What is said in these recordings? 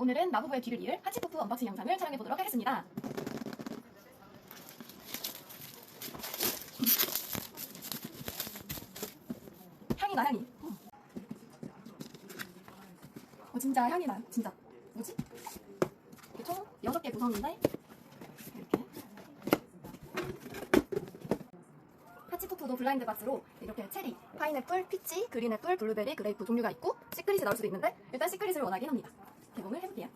오늘은 마부부의 뒤를 이을 하치푸프 언박싱 영상을 촬영해 보도록 하겠습니다. 향이 나 향이. 어. 어 진짜 향이 나요. 진짜. 뭐지? 총 6개 구성인데 이렇게 하치푸프도 블라인드 박스로 이렇게 체리, 파인애플, 피치, 그린애플, 블루베리, 그레이프 종류가 있고 시크릿이 나올 수도 있는데 일단 시크릿을 원하긴 합니다. 개봉을 해볼게요.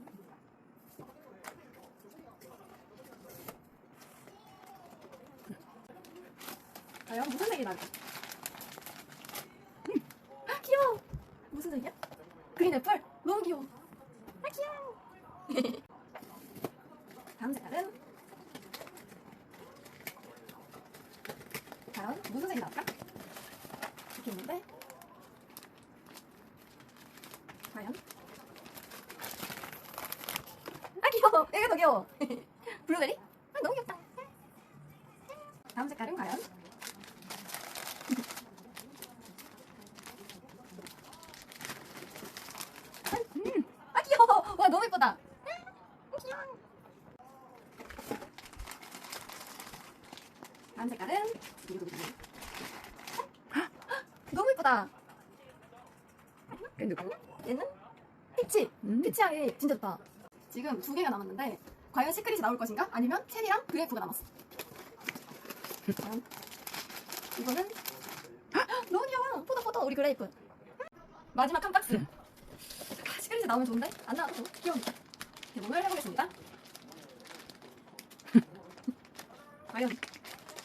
과연 무슨 색이 나을까? 음, 아, 귀여워. 무슨 색이야? 그린 애플? 너무 귀여워. 아 귀여워. 다음 색깔은 과연 무슨 색이 나올까? 있는데 과연? 아 귀여워. 얘가 더 귀여워. 블루베리? 아 너무 귀엽다. 다음 색깔은 과연? 음, 아 귀여워. 와 너무 예쁘다. 음, 귀여워. 다음 색깔은 너무 예쁘다. 얘는 피치. 음. 피치 향이 진짜 좋다. 지금 두 개가 남았는데 과연 시크릿이 나올 것인가? 아니면 체리랑 그레이프가 남았어. 이거는 너무 귀여워. 포도 포도 우리 그레이프. 마지막 한 박스. 아, 시크릿이 나오면 좋은데 안 나와도 좋- 귀여우니까 개봉을 해보겠습니다. 과연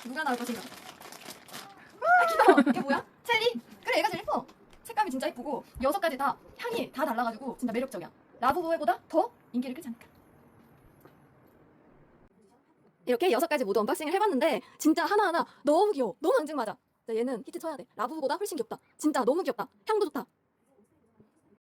누가 나올 것인가? 아 귀여워. 이게 뭐야? 체리? 그래 얘가 제일 예뻐. 색감이 진짜 예쁘고 여섯 가지 다 향이 다 달라가지고 진짜 매력적이야. 라부부에보다 더 인기를 끌지 않을까. 이렇게 여섯 가지 모두 언박싱을 해봤는데 진짜 하나하나 너무 귀여워. 너무 앙증맞아. 얘는 히트 쳐야 돼. 라부부보다 훨씬 귀엽다. 진짜 너무 귀엽다. 향도 좋다.